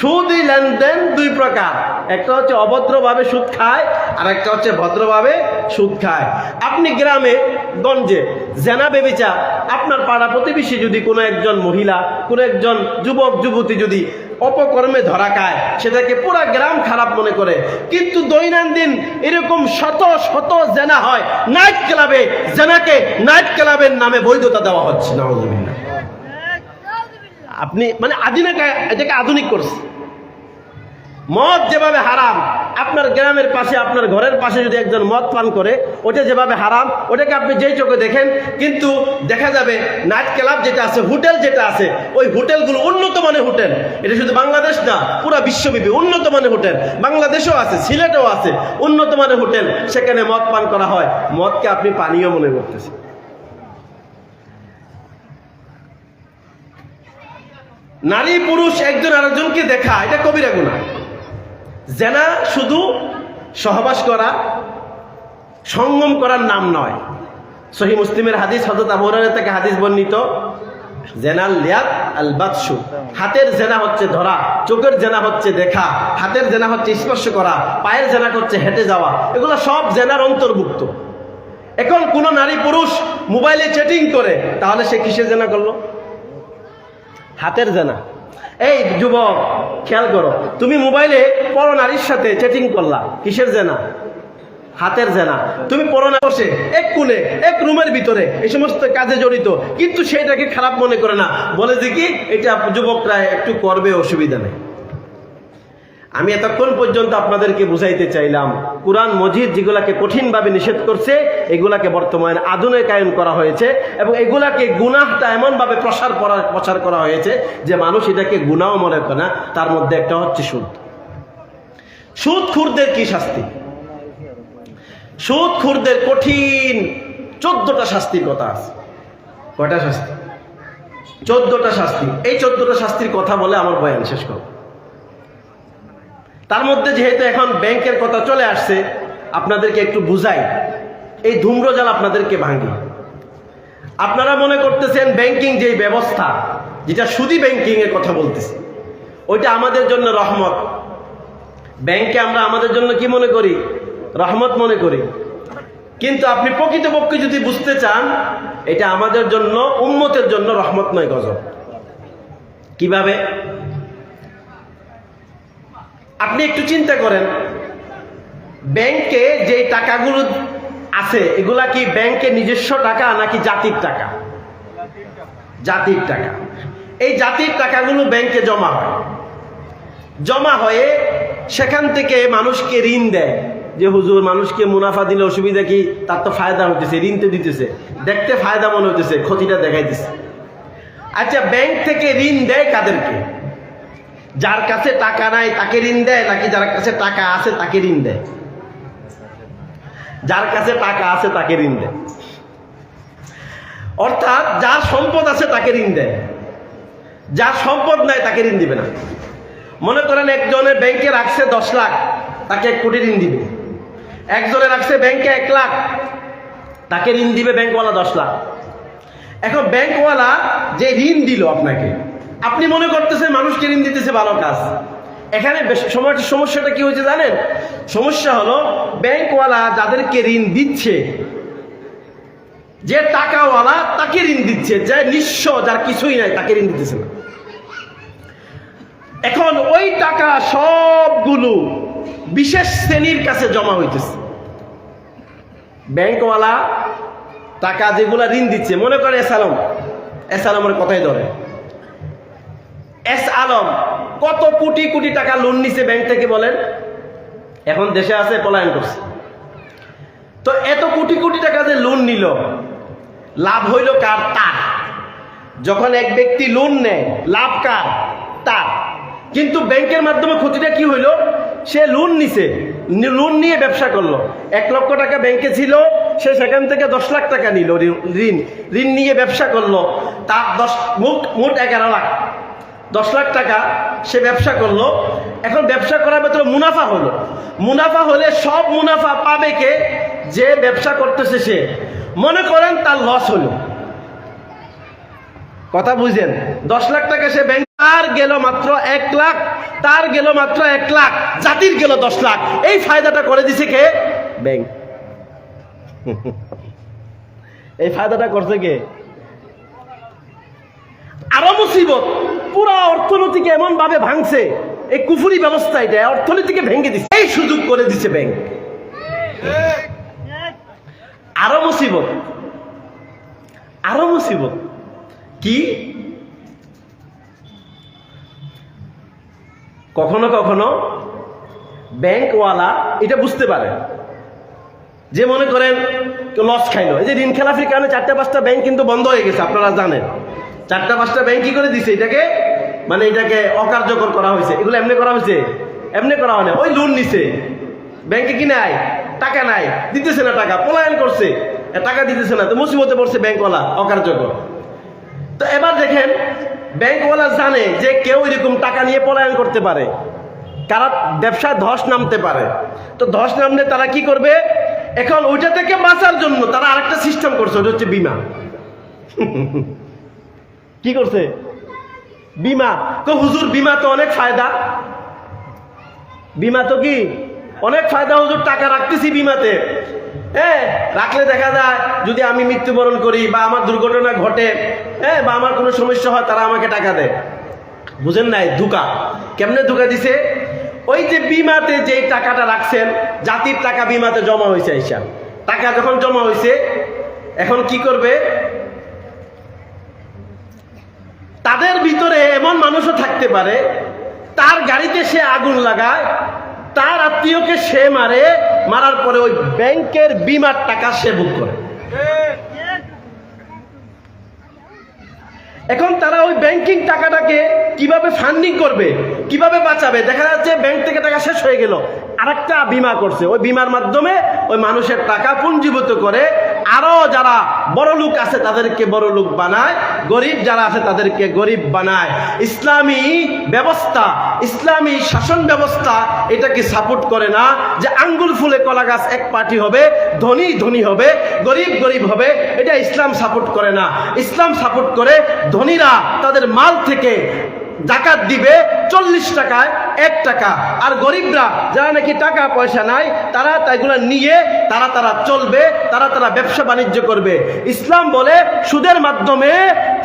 সুদই লেনদেন দুই প্রকার। একটা হচ্ছে অভদ্রভাবে সুদ খায় আর একটা হচ্ছে ভদ্রভাবে সুদ খায়। আপনি গ্রামে, গঞ্জে জেনা বেবিচা, আপনার পাড়া প্রতিবেশী যদি কোনো একজন মহিলা, কোনো একজন যুবক, যুবতী যদি অপকর্মে ধরা খায়, সেটাকে পুরা গ্রাম খারাপ মনে করে। কিন্তু দৈনন্দিন এরকম শত শত জেনা হয়, নাইট ক্লাবে জেনাকে নাইট ক্লাবের নামে বৈধতা দেওয়া হচ্ছে। না আপনি মানে আধুনিক এটাকে আধুনিক করছে। মদ যেভাবে হারাম, আপনার গ্রামের পাশে, আপনার ঘরের পাশে যদি একজন মদ পান করে, ওটা যেভাবে হারাম, ওটাকে আপনি যেই চোখে দেখেন, কিন্তু দেখা যাবে নাইট ক্লাব যেটা আছে, হোটেল যেটা আছে, ওই হোটেলগুলো উন্নত মানের হোটেল। এটা শুধু বাংলাদেশ না, পুরো বিশ্বব্যাপী উন্নত মানের হোটেল। বাংলাদেশেও আছে, সিলেটেও আছে, উন্নত মানের হোটেল, সেখানে মদ পান করা হয়। মদকে আপনি পানীয় মনে করতেছেন। নারী পুরুষ একজন আরেকজনকে দেখা, এটা কবিরা গুণা জেনা শুধু সহবাস করা, সঙ্গম করার নাম নয়। সহি মুসলিমের হাদিস হজরত আবু হুরায়রা থেকে হাদিস বর্ণিত, জেনাল লিয়াত আল বাদশু। হাতের জেনা হচ্ছে ধরা, চোখের জেনা হচ্ছে দেখা, হাতের জেনা হচ্ছে স্পর্শ করা, পায়ের জেনা হচ্ছে হেঁটে যাওয়া, এগুলো সব জেনার অন্তর্ভুক্ত। এখন কোন নারী পুরুষ মোবাইলে চ্যাটিং করে, তাহলে সে কিসের জেনা করল? হাতের জানা। এই যুবক, খেয়াল করো, তুমি মোবাইলে পর নারীর সাথে চ্যাটিং করলা, কিসের জেনা? হাতের জেনা। তুমি পরনা বসে, এক কুলে এক রুমের ভিতরে, এই সমস্ত কাজে জড়িত, কিন্তু সেটাকে খারাপ মনে করে না। বলে যে কি, এটা যুবকরা একটু করবে, অসুবিধা নেই। আমি এতক্ষণ পর্যন্ত আপনাদেরকে বুঝাইতে চাইলাম, কোরআন, মজিদ যেগুলাকে কঠিনভাবে নিষেধ করছে, এগুলাকে বর্তমানে আধুনিকায়ন করা হয়েছে এবং এগুলাকে গুনাহটা এমনভাবে প্রসার করা, প্রচার করা হয়েছে যে মানুষ এটাকে গুনাও মনে করে না, তার মধ্যে একটা হচ্ছে সুদ। সুদ খুরদের কি শাস্তি? সুদ খুরদের কঠিন চোদ্দটা শাস্তির কথা আছে। কয়টা শাস্তি? চোদ্দটা শাস্তি। এই চোদ্দটা শাস্তির কথা বলে আমার বয়ান শেষ করব। তার মধ্যে যেহেতু এখন ব্যাংকের কথা চলে আসছে, আপনাদেরকে একটু বুঝাই। এই ধূম্রজাল আপনাদেরকে ভাঙি। আপনারা মনে করতেছেন ব্যাংকিং যে ব্যবস্থা, যেটা সুদি ব্যাংকিং এর কথা বলতেছি, ওইটা আমাদের জন্য রহমত। ব্যাংকে আমরা আমাদের জন্য কি মনে করি? রহমত মনে করি। কিন্তু আপনি প্রকৃতপক্ষে যদি বুঝতে চান, এটা আমাদের জন্য উন্মতের জন্য রহমত নয় গজব। কীভাবে? আপনি একটু চিন্তা করেন। ব্যাংকে যে টাকাগুলো আছে, এগুলা কি ব্যাংকে নিজস্ব টাকা নাকি জাতির টাকা? জাতির টাকা। এই জাতির টাকাগুলো ব্যাংকে জমা হয়। জমা হয়ে সেখান থেকে মানুষকে ঋণ দেয়। যে হুজুর, মানুষকে মুনাফা দিলে অসুবিধা কি? তার তো ফায়দা হতেছে ঋণ তো দিতেছে। দেখতে ফায়দা মনে হতেছে ক্ষতিটা দেখাইতেছে। আচ্ছা ব্যাংক থেকে ঋণ দেয় কাদেরকে? যার কাছে টাকা নাই তাকে ঋণ দেয়, নাকি যার কাছে টাকা আছে তাকে ঋণ দেয়? যার কাছে টাকা আছে তাকে ঋণ দেয়। অর্থাৎ যার সম্পদ আছে তাকে ঋণ দেয়। যার সম্পদ নাই তাকে ঋণ দিবে না। মনে করেন একজনের ব্যাংকে রাখছে দশ লাখ, তাকে এক কোটি ঋণ দিবে। একজনে রাখছে ব্যাংকে এক লাখ, তাকে ঋণ দিবে ব্যাংকওয়ালা দশ লাখ। এখন ব্যাংকওয়ালা যে ঋণ দিল আপনাকে আপনি মনে করতেছেন মানুষকে ঋণ দিতেছে ভালো কাজ। এখানে সময়টা সমস্যাটা কি হয়েছে জানেন? সমস্যা হলো ব্যাংকওয়ালা যাদেরকে ঋণ দিচ্ছে, যে টাকাওয়ালা তাকে ঋণ দিচ্ছে, যে নিঃস্ব, যার কিছুই নাই, তাকে ঋণ দিতেছে না। এখন ওই টাকা সবগুলো বিশেষ শ্রেণির কাছে জমা হইতেছে। ব্যাংকওয়ালা টাকা যেগুলা ঋণ দিচ্ছে, মনে করে এস আলম, এস আলমের কথাই ধরে। এস আলম, কত কোটি কোটি টাকা লোন নিছে ব্যাংক থেকে বলেন? এখন দেশে আছে, পলায়ন করছে। তো এত কোটি কোটি টাকা যে লোন নিল, লাভ হইল কার? তার। যখন এক ব্যক্তি লোন নেয়, লাভ কার? তার। কিন্তু ব্যাংকের মাধ্যমে ক্ষতিটা কি হইল? সে লোন নিছে লোন নিয়ে ব্যবসা করল। এক লক্ষ টাকা ব্যাংকে ছিল, সে সেখান থেকে দশ লাখ টাকা নিল ঋণ- ঋণ নিয়ে ব্যবসা করল। তার দশ, মোট মোট এগারো লাখ। দশ লাখ টাকা সে ব্যবসা করল। এখন ব্যবসা করার ভেতরে মুনাফা হলো। মুনাফা হলে সব মুনাফা পাবে কে? যে ব্যবসা করতেছে সে। মনে করেন তার লস হলো। কথা বুঝেন, দশ লাখ টাকা সে ব্যাংক তার গেল মাত্র এক লাখ, তার গেল মাত্র এক লাখ, জাতির গেল দশ লাখ। এই ফায়দাটা করে দিছে কে? ব্যাংক এই ফায়দাটা করছে কে? আরও মুসিবত। পুরা অর্থনীতিকে এমন ভাবে ভাঙছে, এই কুফুরি ব্যবস্থা এটা অর্থনীতিকে ভেঙে দিচ্ছে এই সুযোগ করে দিচ্ছে ব্যাংক আরও মুসিবত। আরও মুসিবত। কি? কখনো কখনো ব্যাংকওয়ালা এটা বুঝতে পারে। যে মনে করেন, লস খাইলো। এই যে ঋণ খেলাফির কারণে চারটা পাঁচটা ব্যাংক কিন্তু বন্ধ হয়ে গেছে, আপনারা জানেন। চারটা, পাঁচটা ব্যাংক কি করে দিছে? এটাকে মানে এটাকে অকার্যকর করা হয়েছে। এগুলো এমনি করা হয়েছে? এমনি করা হয় না। ওই লোন নিছে। ব্যাংকে কি নাই? টাকা নাই। দিতেছে না টাকা। পলায়ন করছে। টাকা দিতেছে না। তো মুসিবতে পড়ছে ব্যাংকওয়ালা, অকার্যকর। তো এবার দেখেন, ব্যাংকওয়ালা জানে যে কেউ এরকম টাকা নিয়ে পলায়ন করতে পারে। কারা ব্যবসায় ধস নামতে পারে। তো ধস নামলে তারা কি করবে? এখন ওইটা থেকে বাঁচার জন্য তারা আরেকটা সিস্টেম করছে, ওটা হচ্ছে বিমা। কি করছে? বিমা। তো হুজুর, বিমা তো অনেক ফায়দা। বিমা তো কি? অনেক ফায়দা, হুজুর, টাকা রাখতেছি বিমাতে। হ্যাঁ রাখলে দেখা যায়, যদি আমি মৃত্যুবরণ করি বা আমার দুর্ঘটনা ঘটে হ্যাঁ বা আমার কোনো সমস্যা হয়, তারা আমাকে টাকা দেয়। বুঝেন নাই? ধোকা। কেমনে ধোকা দিছে? ওই যে বিমাতে যে টাকাটা রাখছেন, জাতির টাকা বিমাতে জমা হয়েছে টাকা যখন জমা হয়েছে এখন কি করবে? তাদের ভিতরে এমন মানুষও থাকতে পারে, তার গাড়িতে সে আগুন লাগায়, তার আত্মীয়কে সে মারে, মারার পরে ওই ব্যাংকের বিমার টাকা সে বুক করে। এখন তারা ওই ব্যাংকিং টাকাটাকে কীভাবে ফান্ডিং করবে, কীভাবে বাঁচাবে? দেখা যাচ্ছে ব্যাংক থেকে টাকা শেষ হয়ে গেল। আরেকটা বিমা করছে। ওই বিমার মাধ্যমে ওই মানুষের টাকা পুঞ্জীভূত করে আরও যারা বড় লোক আছে তাদেরকে বড় লোক বানায়, গরিব যারা আছে তাদেরকে গরিব বানায়। ইসলামী ব্যবস্থা, ইসলামী শাসন ব্যবস্থা এটাকে সাপোর্ট করে না যে আঙ্গুল ফুলে কলা গাছ এক পার্টি হবে, ধনী ধনী হবে, গরিব গরিব হবে, এটা ইসলাম সাপোর্ট করে না। ইসলাম সাপোর্ট করে ধনীরা তাদের মাল থেকে জাকাত দিবে চল্লিশ টাকায় এক টাকা। আর গরিবরা যারা নাকি টাকা পয়সা নাই, তারা তাইগুলো নিয়ে তারা তারা চলবে, তারা তারা ব্যবসা বাণিজ্য করবে। ইসলাম বলে সুদের মাধ্যমে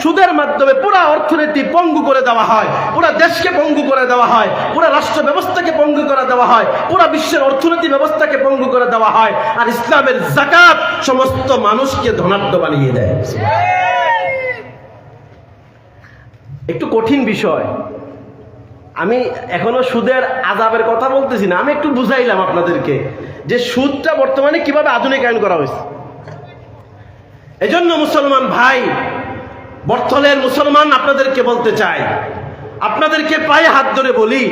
সুদের মাধ্যমে পুরা অর্থনীতি পঙ্গু করে দেওয়া হয়, পুরা দেশকে পঙ্গু করে দেওয়া হয়, পুরা রাষ্ট্র ব্যবস্থাকে পঙ্গু করে দেওয়া হয়, পুরা বিশ্বের অর্থনীতি ব্যবস্থাকে পঙ্গু করে দেওয়া হয়। আর ইসলামের জাকাত সমস্ত মানুষকে ধনাঢ্য বানিয়ে দেয়। একটু কঠিন বিষয়। আমি এখনও সুদের আজাবের কথা বলতেছি না, আমি একটু বুঝাইলাম আপনাদেরকে যে সুদটা বর্তমানে কীভাবে আধুনিকায়ন করা হয়েছে। এজন্য মুসলমান ভাই, বর্তলের মুসলমান আপনাদেরকে বলতে চাই আপনাদেরকে পায়ে হাত ধরে বলি,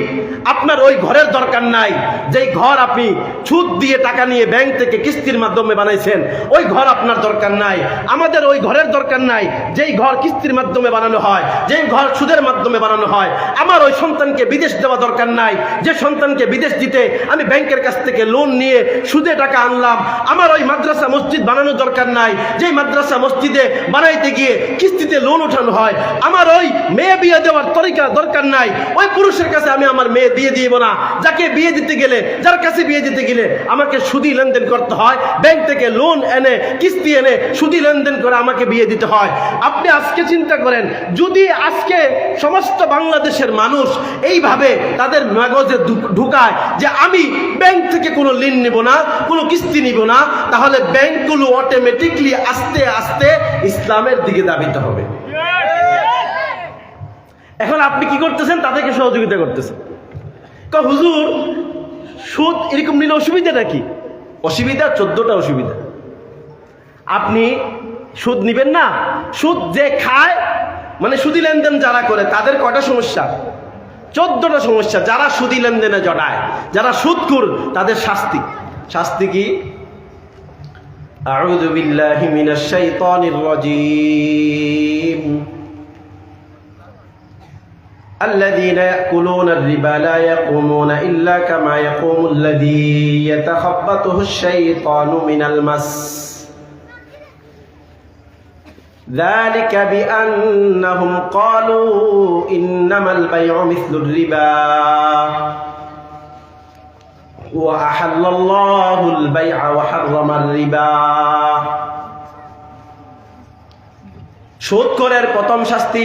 আপনার ওই ঘরের দরকার নাই, যেই ঘর আপনি সুদ দিয়ে টাকা নিয়ে ব্যাংক থেকে কিস্তির মাধ্যমে বানাইছেন, ওই ঘর আপনার দরকার নাই। আমাদের ওই ঘরের দরকার নাই, যেই ঘর কিস্তির মাধ্যমে বানানো হয়, যেই ঘর সুদের মাধ্যমে বানানো হয়। আমার ওই সন্তানকে বিদেশ দেওয়া দরকার নাই, যে সন্তানকে বিদেশ দিতে আমি ব্যাংকের কাছ থেকে লোন নিয়ে সুদে টাকা আনলাম, আমার ওই মাদ্রাসা মসজিদ বানানোর দরকার নাই, যেই মাদ্রাসা মসজিদে বানাইতে গিয়ে কিস্তিতে লোন ওঠানো হয়, আমার ওই মেয়ে বিয়ে দেওয়ার তরিকা দরকার নাই। ওই পুরুষের কাছে আমি আমার মেয়ে দিয়ে দিব না। যাকে বিয়ে দিতে গেলে, যার কাছে বিয়ে দিতে গেলে আমাকে সুদি লেনদেন করতে হয়। ব্যাংক থেকে লোন এনে, কিস্তি এনে সুদি লেনদেন করে আমাকে বিয়ে দিতে হয়। আপনি আজকে চিন্তা করেন, যদি আজকে সমস্ত বাংলাদেশের মানুষ এইভাবে তাদের মগজে ঢুকায় যে আমি ব্যাংক থেকে কোনো ঋণ নিব না, কোনো কিস্তি নিব না, তাহলে ব্যাংকগুলো অটোমেটিকলি আস্তে আস্তে ইসলামের দিকে দাবিতে হবে। এখন আপনি কি করতেছেন? তাদেরকে সহযোগিতা করতেছেন। হুজুর, সুদ এরকম নিলে অসুবিধাটা কি? অসুবিধা, চোদ্দটা অসুবিধা। আপনি সুদ নিবেন না? সুদ যে খায় মানে সুদি লেনদেন যারা করে, তাদের কটা সমস্যা? চোদ্দটা সমস্যা। যারা সুদি লেনদেনে জড়ায়, যারা সুদ কর তাদের শাস্তি। শাস্তি কি? আউযু বিল্লাহি মিনাশ শাইতানির الذين يأكلون الربا لا يقومون إلا كما يقوم الذي يتخبطه الشيطان من المس ذلك بأنهم قالوا إنما البيع مثل الربا وأحل الله البيع وحرم الربا সুদ করের প্রথম শাস্তি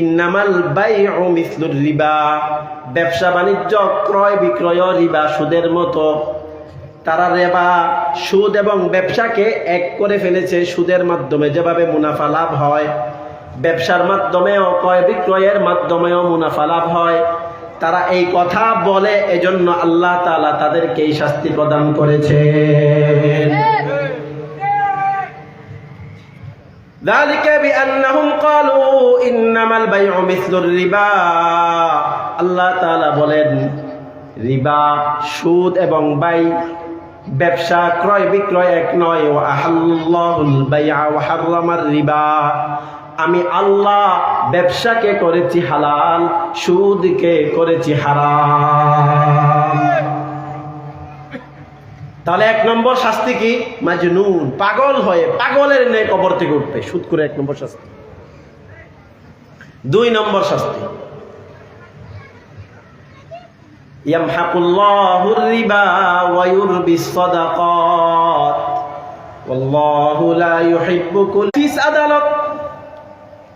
ইন্নামাল বাইউ মিসলুর রিবা। ব্যবসা বাণিজ্য, ক্রয় বিক্রয়, রিবা, সুদের মতো। তারা রেবা, সুদ এবং ব্যবসাকে এক করে ফেলেছে সুদের মাধ্যমে। যেভাবে মুনাফা লাভ হয়, ব্যবসার মাধ্যমেও, ক্রয় বিক্রয়ের মাধ্যমেও মুনাফা লাভ হয়। তারা এই কথা বলে, এজন্য আল্লাহ তালা তাদেরকে এই শাস্তি প্রদান করেছেন। ذلك بأنهم قالوا إنما البيع مثل الربا আল্লাহ তাআলা বলেন রিবা সুদ এবং বাই ব্যবসা ক্রয় বিক্রয় এক নয় ও আহাল্লাহুল বাইআ ওয়া হাররামার রিবা আমি আল্লাহ ব্যবসাকে করেছি হালাল সুদকে করেছি হারাম তাহলে এক নম্বর শাস্তি কি? মাজনুন। পাগল হয়ে, পাগলের ন্যায় কবর থেকে সুদ করে এক নম্বর শাস্তি। দুই নম্বর শাস্তি। আদালত।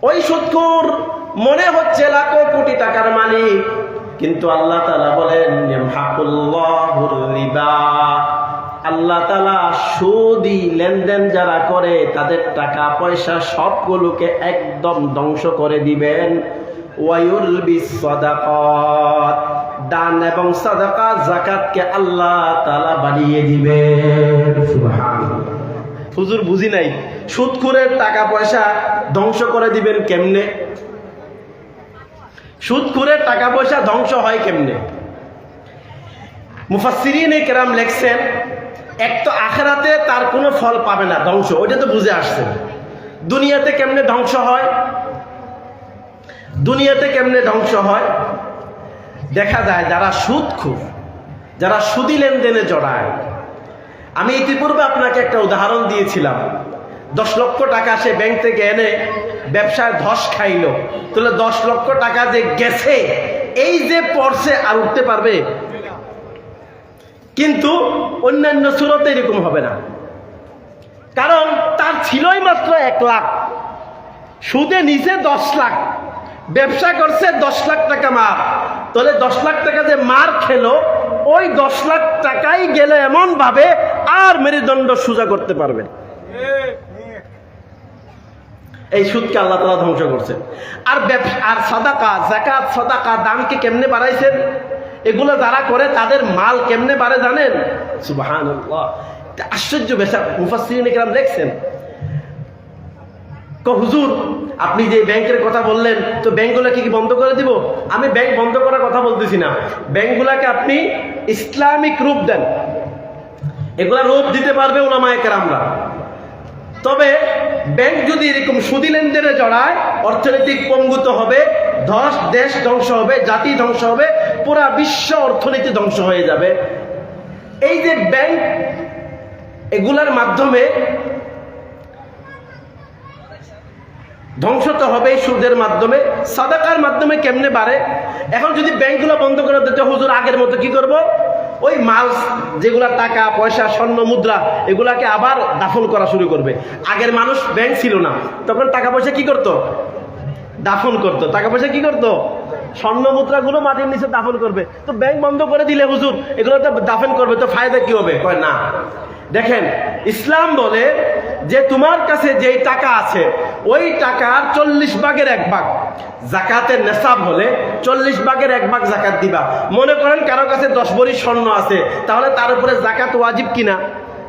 ওই মনে হচ্ছে লাখো কোটি টাকার মালিক। কিন্তু আল্লাহ তাআলা বলেন রিবা। আল্লাহ তালা সুদি লেনদেন যারা করে, তাদের টাকা পয়সা সবগুলোকে একদম ধ্বংস করে দিবেন। দান এবং সাদাকা জাকাতকে আল্লাহ তালা বাড়িয়ে দিবেন। হুজুর বুঝি নাই সুদখোরের টাকা পয়সা ধ্বংস করে দিবেন কেমনে? সুদখোরের টাকা পয়সা ধ্বংস হয় কেমনে? মুফাসসিরিন কেরাম লেখছেন এক তো আখেরাতে তার কোনো ফল পাবে না, ধ্বংস। ওইটা তো বুঝে আসছে। দুনিয়াতে কেমনে ধ্বংস হয়? দুনিয়াতে কেমনে ধ্বংস হয়? দেখা যায় যারা সুদ খুব যারা সুদি লেনদেনে জড়ায়। আমি ইতিপূর্বে আপনাকে একটা উদাহরণ দিয়েছিলাম। দশ লক্ষ টাকা সে ব্যাংক থেকে এনে ব্যবসায় ধস খাইলো। তাহলে দশ লক্ষ টাকা যে গেছে, এই যে পড়ছে আর উঠতে পারবে কিন্তু অন্যান্য সুরতে এরকম হবে না। কারণ তার ছিলই মাত্র এক লাখ। সুদে নিচে দশ লাখ, ব্যবসা করছে দশ লাখ টাকা মার। তাহলে দশ লাখ টাকা যে মার খেলো, ওই দশ লাখ টাকাই গেলে এমন ভাবে আর মেরুদণ্ড সোজা করতে পারবে এই সুদকে আল্লাহ তালা ধ্বংস করছে। আর আর সাদাকা জাকাত সাদাকা, দামকে কেমনে বাড়াইছেন? এগুলো যারা করে, তাদের মাল কেমনে বাড়ে জানেন? সুবাহান আশ্চর্য বেশা মুফাসিন দেখছেন? ক, হুজুর, আপনি যে ব্যাংকের কথা বললেন, তো ব্যাংকগুলো কি বন্ধ করে দিব? আমি ব্যাংক বন্ধ করার কথা বলতেছি না। ব্যাংকগুলোকে আপনি ইসলামিক রূপ দেন। এগুলা রূপ দিতে পারবে ওলামায় কেরামরা। তবে ব্যাংক যদি এরকম সুদি লেনদেনে জড়ায়, অর্থনৈতিক পঙ্গুত হবে, ধস, দেশ ধ্বংস হবে, জাতি ধ্বংস হবে, পুরা বিশ্ব অর্থনীতি ধ্বংস হয়ে যাবে। এই যে ব্যাংক এগুলার মাধ্যমে ধ্বংস তো হবে সুদের মাধ্যমে, সাদাকার মাধ্যমে কেমনে বাড়ে? এখন যদি ব্যাংকগুলো বন্ধ করে দিতে, হুজুর আগের মতো কি করব? ওই মাল, যেগুলা টাকা, পয়সা, স্বর্ণ, মুদ্রা, এগুলাকে আবার দাফন করা শুরু করবে। আগের মানুষ ব্যাংক ছিল না। তখন টাকা পয়সা কি করত? দাফন করত। টাকা পয়সা কি করত? স্বর্ণ মুদ্রাগুলো মাটির নিচে দাফন করবে। তো ব্যাংক বন্ধ করে দিলে হুজুর এগুলো তো দাফন করবে, তো ফায়দা কি হবে? কয়, না। দেখেন, ইসলাম বলে যে তোমার কাছে যেই টাকা আছে, ওই টাকার চল্লিশ ভাগের এক ভাগ। জাকাতের নেশাব হলে চল্লিশ ভাগের এক ভাগ জাকাত দিবা। মনে করেন কারও কাছে দশ ভরি স্বর্ণ আছে, তাহলে তার উপরে জাকাত ওয়াজিব কিনা?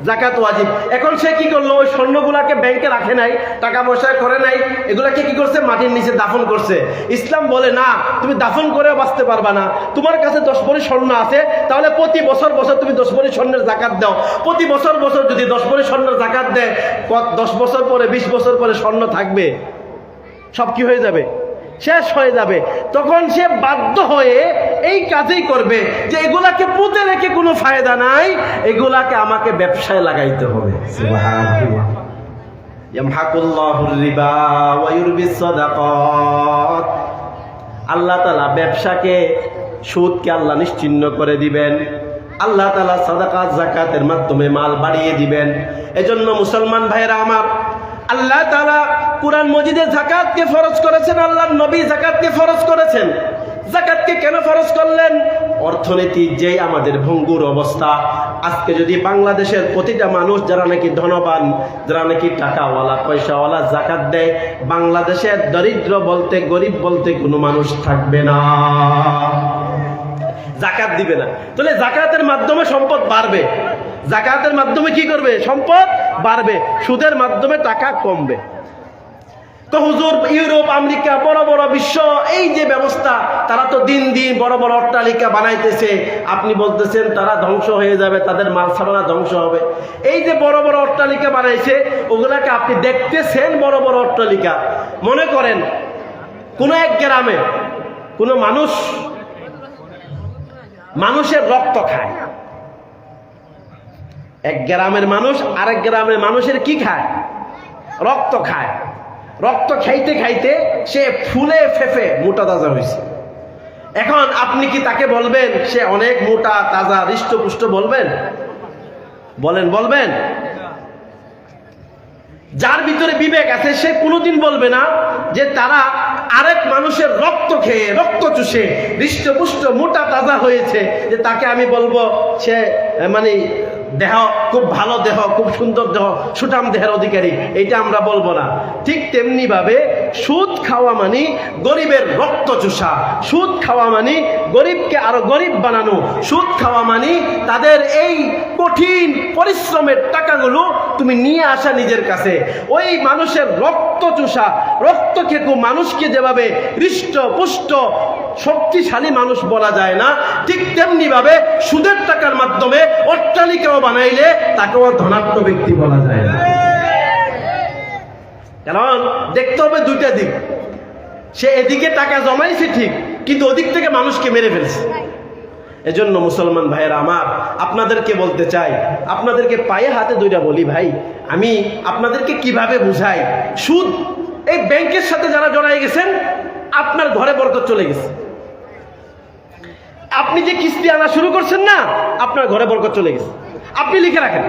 জাকাত ওয়াজিব। এখন সে কি করল? ওই স্বর্ণগুলাকে ব্যাংকে রাখে নাই, টাকা পয়সা করে নাই, এগুলাকে কি করছে? মাটির নিচে দাফন করছে। ইসলাম বলে, না, তুমি দাফন করেও বাঁচতে পারবা না। তোমার কাছে দশ ভরি স্বর্ণ আছে, তাহলে প্রতি বছর বছর তুমি দশ ভরি স্বর্ণের জাকাত দাও। প্রতি বছর বছর যদি দশ ভরি স্বর্ণের জাকাত দেয় দশ বছর পরে, বিশ বছর পরে স্বর্ণ থাকবে। সব কি হয়ে যাবে? শেষ হয়ে যাবে। তখন সে বাধ্য হয়ে এই কাজেই করবে যে এগুলাকে পুঁতে রেখে কোনো ফায়দা নাই, এগুলাকে আমাকে ব্যবসায় লাগাইতে হবে। আল্লাহ তালা ব্যবসাকে, সুদকে আল্লাহ নিশ্চিহ্ন করে দিবেন। আল্লাহ তালা সাদাকাত, যাকাতের মাধ্যমে মাল বাড়িয়ে দিবেন। এজন্য মুসলমান ভাইয়েরা আমার, আল্লাহ তাআলা কুরআন মজিদে যাকাতকে ফরজ করেছেন, আল্লাহর নবী যাকাতকে ফরজ করেছেন। জাকাতকে কেন ফরজ করলেন? অর্থনীতি যেই আমাদের ভঙ্গুর অবস্থা। আজকে যদি বাংলাদেশের প্রতিটা মানুষ যারা নাকি ধনবান, যারা নাকি টাকাওয়ালা, পয়সাওয়ালা জাকাত দেয়, বাংলাদেশের দরিদ্র বলতে, গরিব বলতে কোনো মানুষ থাকবে না। জাকাত দিবে না। তাহলে জাকাতের মাধ্যমে সম্পদ বাড়বে। জাকাতের মাধ্যমে কি করবে? সম্পদ বাড়বে। সুদের মাধ্যমে টাকা কমবে। তো হুজুর, ইউরোপ, আমেরিকা, বড় বড় বিশ্ব, এই যে ব্যবস্থা, তারা তো দিন দিন বড় বড় অট্টালিকা বানাইতেছে। আপনি বলতেছেন, তারা ধ্বংস হয়ে যাবে, তাদের মাল সামানা ধ্বংস হবে। এই যে বড় বড় অট্টালিকা বানাইছে, ওগুলাকে আপনি দেখতেছেন বড় বড় অট্টালিকা। মনে করেন, কোনো এক গ্রামে কোনো মানুষ মানুষের রক্ত খায়। এক গ্রামের মানুষ, আরেক গ্রামের মানুষের কি খায়? রক্ত খায়। রক্ত খাইতে খাইতে সে ফুলে ফেফে মোটা তাজা হয়েছে। এখন আপনি কি তাকে বলবেন, সে অনেক মোটা, তাজা, হৃষ্টপুষ্ট বলবেন? বলেন, বলবেন। যার ভিতরে বিবেক আছে, সে কোনোদিন বলবে না যে তারা আরেক মানুষের রক্ত খেয়ে, রক্ত চুষে, হৃষ্টপুষ্ট, মোটা, তাজা হয়েছে। যে তাকে আমি বলব, সে মানে দেহ, খুব ভালো দেহ, খুব সুন্দর দেহ, সুঠাম দেহের অধিকারী এটা আমরা বলব না। ঠিক তেমনি ভাবে সুদ খাওয়া মানে গরিবের রক্ত চুষা। সুদ খাওয়া মানে গরিবকে আরও গরিব বানানো। সুদ খাওয়া মানে তাদের এই কঠিন পরিশ্রমের টাকাগুলো তুমি নিয়ে আসা নিজের কাছে। ওই মানুষের রক্ত চুষা, রক্ত খেকু মানুষকে যেভাবে হৃষ্ট পুষ্ট, শক্তিশালী মানুষ বলা যায় না, ঠিক তেমনি ভাবে সুদের টাকার মাধ্যমে অট্টালিকাও বানাইলে তাকেও ধনাত্ম ব্যক্তি বলা যায় না। কারণ দেখতে হবে দুইটা দিক। সে এদিকে টাকা জমাইছে ঠিক, কিন্তু ওদিক থেকে মানুষকে মেরে ফেলছে। এজন্য মুসলমান ভাইয়েরা আমার, আপনাদেরকে বলতে চাই, আপনাদেরকে পায়ে হাতে দুইটা বলি ভাই। আমি আপনাদেরকে কীভাবে বুঝাই? সুদ, এই ব্যাংকের সাথে যারা জড়াই গেছেন, আপনার ঘরে বরকত চলে গেছে। আপনি যে কিস্তি আনা শুরু করছেন না, আপনার ঘরে বরকত চলে গেছে। আপনি লিখে রাখেন।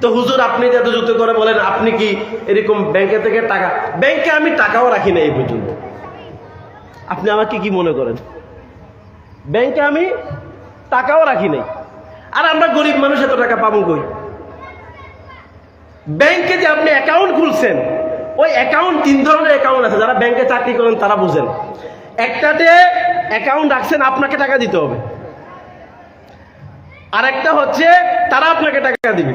তো হুজুর, আপনি যে এত যুদ্ধ করে বলেন, আপনি কি এরকম ব্যাংকে থেকে টাকা ব্যাংকে আমি টাকাও রাখি না এই পর্যন্ত। আপনি আমাকে কি মনে করেন? ব্যাংকে আমি টাকাও রাখি নাই। আর আমরা গরিব মানুষ, এত টাকা পাবো কই? ব্যাংকে যে আপনি অ্যাকাউন্ট খুলছেন, ওই অ্যাকাউন্ট তিন ধরনের অ্যাকাউন্ট আছে, যারা ব্যাংকে চাকরি করেন তারা বুঝেন। একটাতে অ্যাকাউন্ট রাখছেন, আপনাকে টাকা দিতে হবে। আর একটা হচ্ছে, তারা আপনাকে টাকা দিবে।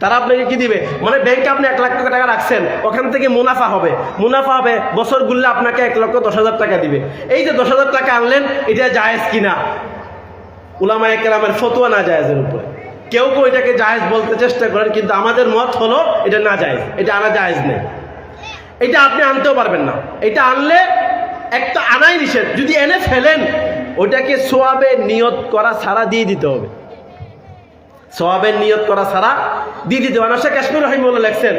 তারা আপনাকে কি দিবে? মানে ব্যাংকে আপনি এক লাখ টাকা রাখছেন, ওখান থেকে মুনাফা হবে। মুনাফা হবে, বছর গুললে আপনাকে এক লক্ষ দশ হাজার টাকা দিবে। এই যে দশ হাজার টাকা আনলেন, এটা জায়েজ কিনা? উলামা একরামের ফতোয়া না জায়েজের উপরে। কেউ কেউ এটাকে জায়েজ বলতে চেষ্টা করেন, কিন্তু আমাদের মত হলো এটা না জায়েজ, এটা আনা জায়েজ নেই। এটা আপনি আনতেও পারবেন না। এটা আনলে একটা আনাই নিষেধ। যদি এনে ফেলেন, ওটাকে সোয়াবে নিয়ত করা ছাড়া দিয়ে দিতে হবে। সোয়াবের নিয়ত করা ছাড়া দিয়ে দিতে আনাসা কাশ্মীর রহিমুল্লাহ লেখছেন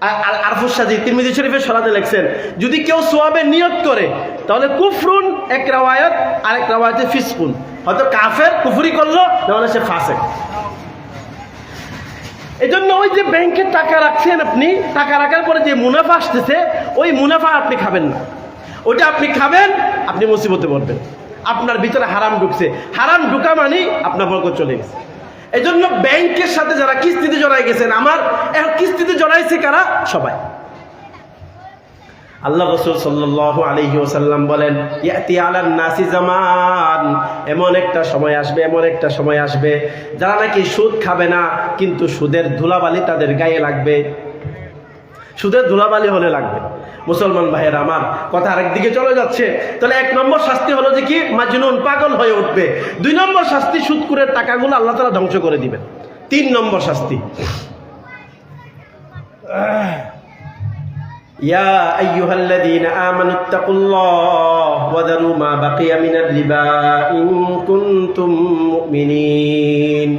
আর- আর আরফুস সাজি, তিরমিজি শরীফের সরাতে লেখছেন, যদি কেউ সোয়াবের নিয়ত করে, তাহলে কুফরুন এক রাওয়ায়ত আর এক রাওয়ায়তে ফিসকুন। হয়তো কাফের কুফুরি করল, নাহলে সে ফাঁসে এই জন্য ওই যে ব্যাংকে টাকা রাখছেন আপনি, টাকা রাখার পরে যে মুনাফা আসতেছে, ওই মুনাফা আপনি খাবেন না। ওটা আপনি খাবেন, আপনি মুসিবতে পড়বেন। আপনার ভিতরে হারাম ঢুকছে। হারাম ঢুকা মানে আপনার বরকত চলে গেছে। এই জন্য ব্যাংকের সাথে যারা কিস্তিতে জড়াই গেছেন, আমার এখন কিস্তিতে জড়াইছে কারা? সবাই। আল্লাহ রসুল সাল্লাহ আলহি ওসাল্লাম বলেন, ইয়াতি আলান নাসি জামান। এমন একটা সময় আসবে, এমন একটা সময় আসবে, যারা নাকি সুদ খাবে না, কিন্তু সুদের ধুলাবালি তাদের গায়ে লাগবে। সুদের ধুলাবালি হলে লাগবে। মুসলমান ভাইয়ের আমার কথা আরেক দিকে চলে যাচ্ছে তাহলে এক নম্বর শাস্তি হলো যে কি মাজনুন পাগল হয়ে উঠবে দুই নম্বর শাস্তি সুদকুরের টাকাগুলো আল্লাহ তালা ধ্বংস করে দিবেন তিন নম্বর শাস্তি يا أيها الذين آمنوا اتقوا الله وذروا ما بقي من الربا إن كنتم مؤمنين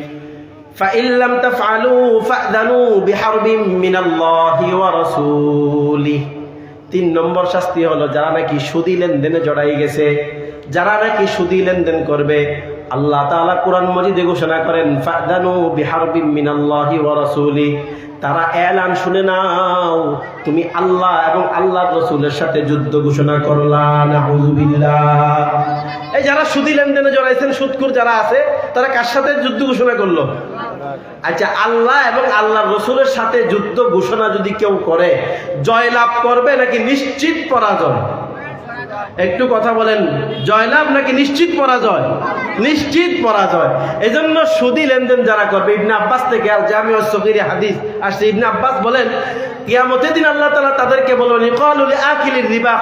فإن لم تفعلوا فأذنوا بحرب من الله ورسوله তিন নম্বর শাস্তি হলো, যারা নাকি সুদি লেনদেনে জড়াই গেছে, যারা নাকি সুদি লেনদেন করবে, আল্লাহ তাআলা কোরআন মজিদে ঘোষণা করেন, ফাদানু বিহারবিম মিনাল্লাহি ওয়া রাসূলি। তারা এলান, শুনে নাও, তুমি আল্লাহ এবং আল্লাহ রসুলের সাথে যুদ্ধ ঘোষণা করলা নাউযুবিল্লাহ এই যারা সুদি লেনদেনে জড়াইছেন সুদকুর যারা আছে, তারা কার সাথে যুদ্ধ ঘোষণা করল? আচ্ছা আল্লাহ এবং আল্লাহ রসুলের সাথে যুদ্ধ ঘোষণা যদি কেউ করে, জয়লাভ করবে নাকি নিশ্চিত পরাজয়? একটু কথা বলেন, জয়লাভ নাকি নিশ্চিত পরাজয়? নিশ্চিত পরাজয়। এই জন্য সুদি লেনদেন যারা করবে, ইবনে আব্বাস থেকে আল জামি সকির হাদিস আসছে। ইবনে আব্বাস বলেন, কিয়ামতের দিন আল্লাহ তাদেরকে বলবেন আকিলির রিবা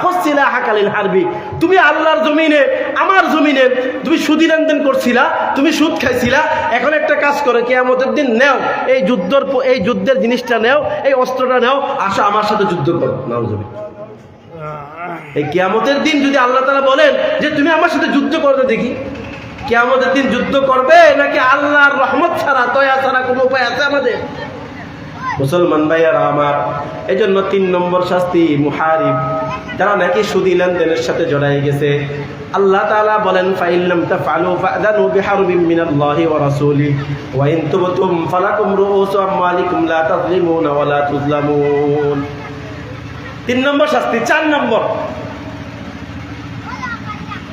হাকালিল হারবি। তুমি আল্লাহর জমিনে, আমার জমিনে, তুমি সুদি লেনদেন করছিলা, তুমি সুদ খাইছিলা, এখন একটা কাজ করো, কিয়ামতের দিন নেও, এই যুদ্ধর এই যুদ্ধের জিনিসটা নেও, এই অস্ত্রটা নেও, আসো আমার সাথে যুদ্ধ করো। নাউজুবিল্লাহ। এই কিয়ামতের দিন যদি আল্লাহ তালা বলেন যে তুমি আমার সাথে যুদ্ধ করবে দেখি। কিয়ামতের দিন যুদ্ধ করবে নাকি আল্লাহর রহমত ছাড়া দয়া ছাড়া কোনো উপায় আছে আমাদের? মুসলমান ভাইয়ারা আমার এই জন্য তিন নম্বর শাস্তি মুহারিব। যারা নাকি সুদি লেনদেনের সাথে জড়াই গেছে, আল্লাহ তাআলা বলেন ফাইল্লাম তাফআলু ফাদানু বিহারবিম মিনাল্লাহি ওয়া রাসূলি, ওয়া ইন তুবতুম ফালাকুম রুউসু আমওয়ালিকুম লা তাযলিমুনা ওয়া লা তুযলামুন। তিন নম্বর শাস্তি চার নম্বর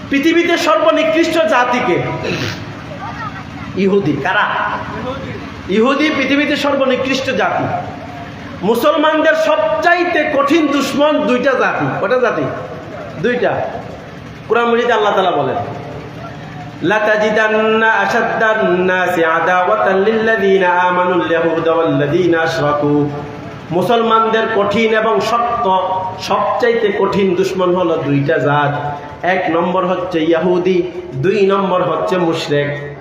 পৃথিবীতে সর্বনিকৃষ্ট জাতিকে ইহুদি কারা ইহুদি পৃথিবীতে সর্বনিকৃষ্ট জাতি মুসলমানদের সবচাইতে কঠিন দুশ্মন দুইটা জাতি কটা জাতি দুইটা কোরআন মজিদে আল্লাহ তালা বলেন لتجدن أشد الناس عداوة للذين آمنوا اليهود والذين أشركوا মুসলমানদের কঠিন এবং শক্ত, সবচাইতে কঠিন দুশ্মন হলো দুইটা জাত। এক নম্বর হচ্ছে ইয়াহুদি, দুই নম্বর হচ্ছে মুশরেক।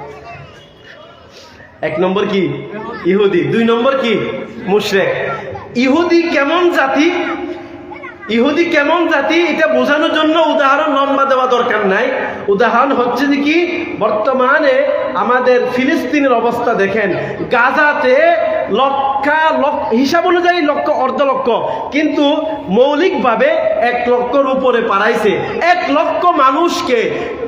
এক নম্বর কি? ইহুদি। দুই নম্বর কি? মুশরেক। ইহুদি কেমন জাতি? ইহুদি কেমন জাতি? এটা বোঝানোর জন্য উদাহরণ লম্বা দেওয়া দরকার নাই। উদাহরণ হচ্ছে যে কি? বর্তমানে আমাদের ফিলিস্তিনের অবস্থা দেখেন। গাজাতে লক্ষা লক্ষ, হিসাব অনুযায়ী লক্ষ, অর্ধ লক্ষ। কিন্তু মৌলিকভাবে এক লক্ষর উপরে পারাইছে এক লক্ষ মানুষকে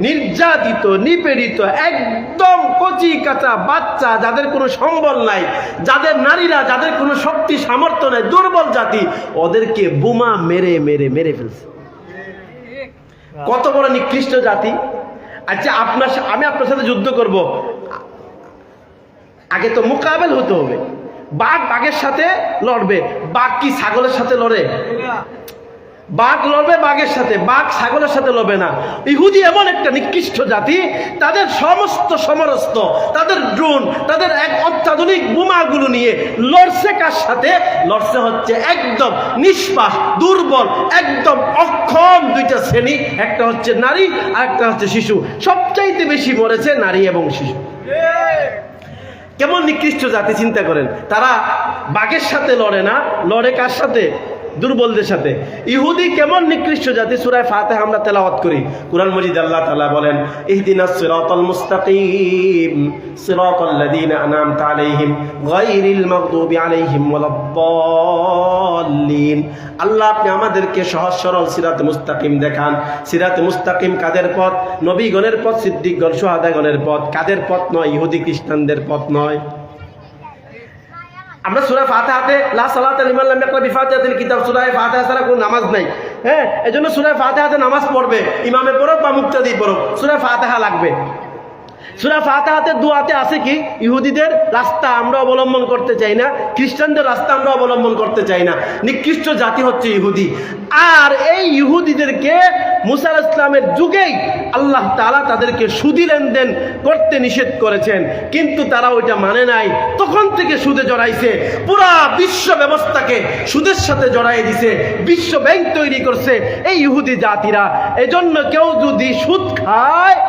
নির্যাতিত, নিপীড়িত, একদম কচি কাঁচা বাচ্চা যাদের কোনো সম্বল নাই, যাদের নারীরা, যাদের কোনো শক্তি, সামর্থ্য নাই, দুর্বল জাতি, ওদেরকে বোমা মেরে মেরে মেরে ফেলছে। কত বড় নিকৃষ্ট জাতি? আচ্ছা আপনার আমি আপনার সাথে যুদ্ধ করব। আগে তো মোকাবেল হতে হবে। বাঘ বাঘের সাথে লড়বে। বাঘ কি ছাগলের সাথে লড়ে? বাঘ লড়বে বাঘের সাথে, বাঘ ছাগলের সাথে লড়বে না। ইহুদি এমন একটা নিকৃষ্ট জাতি, তাদের সমস্ত সমরস্ত, তাদের ড্রোন, তাদের এক অত্যাধুনিক বোমাগুলো নিয়ে লড়ছে কার সাথে? লড়ছে হচ্ছে একদম নিষ্পাস দুর্বল, একদম অক্ষম দুইটা শ্রেণি, একটা হচ্ছে নারী আর একটা হচ্ছে শিশু। সবচাইতে বেশি মরেছে নারী এবং শিশু। কেমন নিকৃষ্ট জাতি, চিন্তা করেন। তারা বাঘের সাথে লড়ে না, লড়ে কার সাথে? দুর্বলদের সাথে। ইহুদি কেমন নিকৃষ্ট জাতি? সুরায় ফাতে আমরা তেলাওয়াত করি। কুরআন মজিদ আল্লাহ তাআলা বলেন ইহদিনাস সিরাতাল মুস্তাকিম, সিরাতাল লাযিনা আনআমতা আলাইহিম গায়রিল মাগদুবি আলাইহিম ওয়ালাদ-দাল্লিন আল্লাহ, আপনি আমাদেরকে সহজ সরল সিরাতে মুস্তাকিম দেখান। সিরাতে মুস্তাকিম কাদের পথ? নবীগণের পথ, সিদ্দিকগণ, সোহাদাগণের পথ। কাদের পথ নয়? ইহুদি খ্রিস্টানদের পথ নয়। আমরা সুরা ফাতিহাতে লা সালাতা লিমান লাম বিফাতে হাতে কিতাব সুরায় ফাতে ছাড়া কোনো নামাজ নাই। হ্যাঁ এই জন্য এজন্য ফাতে হাতে নামাজ পড়বে, ইমামে পড়ো বা মুক্তাদি পড়ো সুরায় ফাতেহা লাগবে। সুরা ফাতাহাতের দোয়াতে আছে কি? ইহুদিদের রাস্তা আমরা অবলম্বন করতে চাই না, খ্রিস্টানদের রাস্তা আমরা অবলম্বন করতে চাই না। নিকৃষ্ট জাতি হচ্ছে ইহুদি। আর এই ইহুদিদেরকে মুসা ইসলামের যুগেই আল্লাহ তালা তাদেরকে সুদি লেনদেন করতে নিষেধ করেছেন। কিন্তু তারা ওইটা মানে নাই। তখন থেকে সুদে জড়াইছে। পুরা বিশ্ব ব্যবস্থাকে সুদের সাথে জড়াই দিছে। বিশ্ব ব্যাংক তৈরি করছে এই ইহুদি জাতিরা। এজন্য কেউ যদি সুদ খায়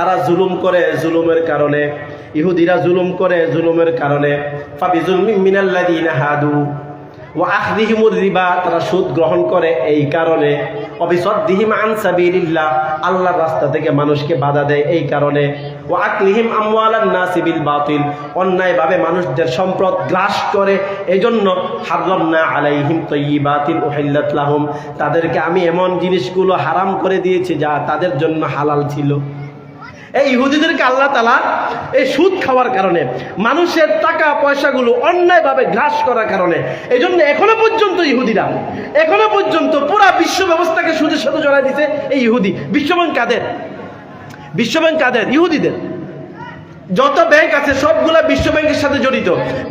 তারা জুলুম করে জুলুমের কারণে, ইহুদিরা জুলুম করে জুলুমের কারণে হাদু ও আখদিহিমুর রিবা, তারা সুদ গ্রহণ করে এই কারণে অবিসদ্দিহিম আন সাবিলিল্লাহ, আল্লাহর রাস্তা থেকে মানুষকে বাধা দেয় এই কারণে ও আকলিহিম আমওয়ালান নাসিবিল বাতিল, অন্যায়ভাবে মানুষদের সম্পদ গ্রাস করে, এজন্য হাররামনা আলাইহিম তয়্যিবাতিন উহিল্লাত লাহুম, তাদেরকে আমি এমন জিনিসগুলো হারাম করে দিয়েছি যা তাদের জন্য হালাল ছিল। এই ইহুদিদেরকে আল্লাহ তালা এই সুদ খাওয়ার কারণে, মানুষের টাকা পয়সাগুলো অন্যায়ভাবে গ্রাস করার কারণে এই জন্য এখনও পর্যন্ত ইহুদিরা, এখনও পর্যন্ত পুরা বিশ্ব ব্যবস্থাকে সুদের সাথে জড়াই দিছে এই ইহুদি। বিশ্বব্যাংক কাদের? বিশ্বব্যাংক কাদের? ইহুদিদের। যত ব্যাংক আছে, সবগুলা বিশ্ব ব্যাংকের সাথে জড়িত।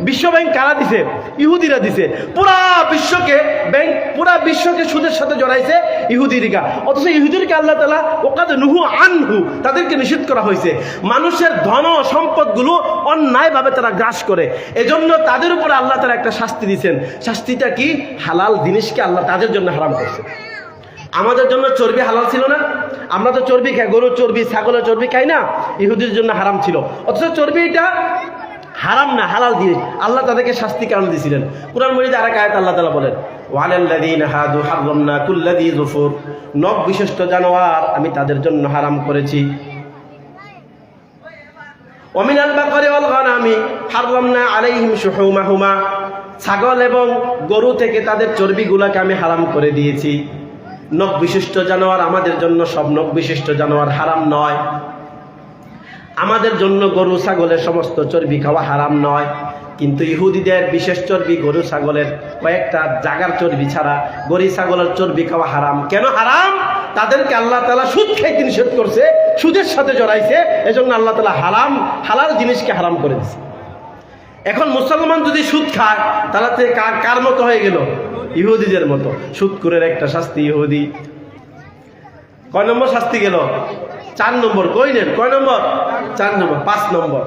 বিশ্ব ব্যাংক কারা দিছে? ইহুদিরা দিছে। পুরা বিশ্বকে ব্যাংক পুরা বিশ্বকে সুদের সাথে জড়াইছে ইহুদিরিকা অথচ ইহুদিরকে আল্লাহ তালা ওকাদ নুহু আনহু তাদেরকে নিষেধ করা হয়েছে। মানুষের ধন সম্পদগুলো অন্যায়ভাবে তারা গ্রাস করে। এজন্য তাদের উপরে আল্লাহ তারা একটা শাস্তি দিয়েছেন। শাস্তিটা কি? হালাল জিনিসকে আল্লাহ তাদের জন্য হারাম করছে। আমাদের জন্য চর্বি হালাল ছিল না। আমরা তো চর্বি খাই, গরুর চর্বি, ছাগলের চর্বি খাই না। ইহুদির জন্য হারাম ছিল। অথচ চর্বি এটা হারাম না, হালাল জিনিস। আল্লাহ তাদেরকে শাস্তি কারণ দিয়েছিলেন। কোরআন মরিদে আরেক আয়াত আল্লাহ তালা বলেন নখ বিশিষ্ট জানোয়ার, আমি তাদের জন্য হারাম করেছি। আলাইহিম শুহুমাহুমা। ছাগল এবং গরু থেকে তাদের চর্বিগুলোকে আমি হারাম করে দিয়েছি। নখ বিশিষ্ট জানোয়ার আমাদের জন্য সব নখ বিশিষ্ট জানোয়ার হারাম নয়। আমাদের জন্য গরু, ছাগলের সমস্ত চর্বি খাওয়া হারাম নয়। কিন্তু ইহুদিদের বিশেষ চর্বি গরু, ছাগলের কয়েকটা জাগার চর্বি ছাড়া গরু, ছাগলের চর্বি খাওয়া হারাম। কেন হারাম? তাদেরকে আল্লাহ তালা সুদ খাইতে নিষেধ করছে, সুদের সাথে জড়াইছে, এজন্য আল্লাহ তালা হারাম হালাল জিনিসকে হারাম করে দিছে। এখন মুসলমান যদি সুদ খায়, তাহলে কার মতো হয়ে গেল? ইহুদিদের মতো। সুদকুরের একটা শাস্তি ইহুদি। কয় নম্বর শাস্তি গেল? চার নম্বর। কই নেন? কয় নম্বর? চার নম্বর। পাঁচ নম্বর।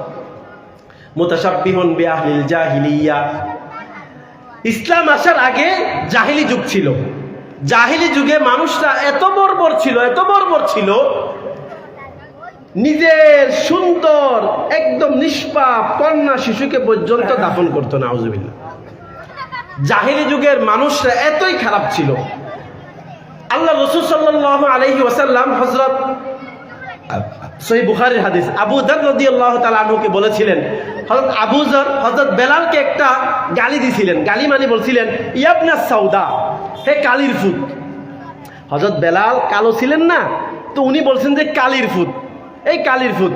মোতাসাব্বিহন বিআহলিল জাহিলিয়া। ইসলাম আসার আগে জাহিলি যুগ ছিল। জাহিলি যুগে মানুষরা এত বর্বর ছিল, এত বর্বর ছিল, নিজের সুন্দর, একদম নিষ্পাপ, কন্যা শিশুকে পর্যন্ত দাফন করতো না আউজুবিল্লা জাহিলি যুগের মানুষরা এতই খারাপ ছিল। আল্লাহ রসুল সাল্লাহ আলহি ওসাল্লাম হজরত সহি বুখারির হাদিস আবু দর রদি আল্লাহ তালুকে বলেছিলেন হজরত আবু জর হজরত বেলালকে একটা গালি দিছিলেন। গালি মানে বলছিলেন, ইয়াবনা সাউদা, হে কালির ফুট হজরত বেলাল কালো ছিলেন না, তো উনি বলছেন যে কালির ফুট এই কালির ফুট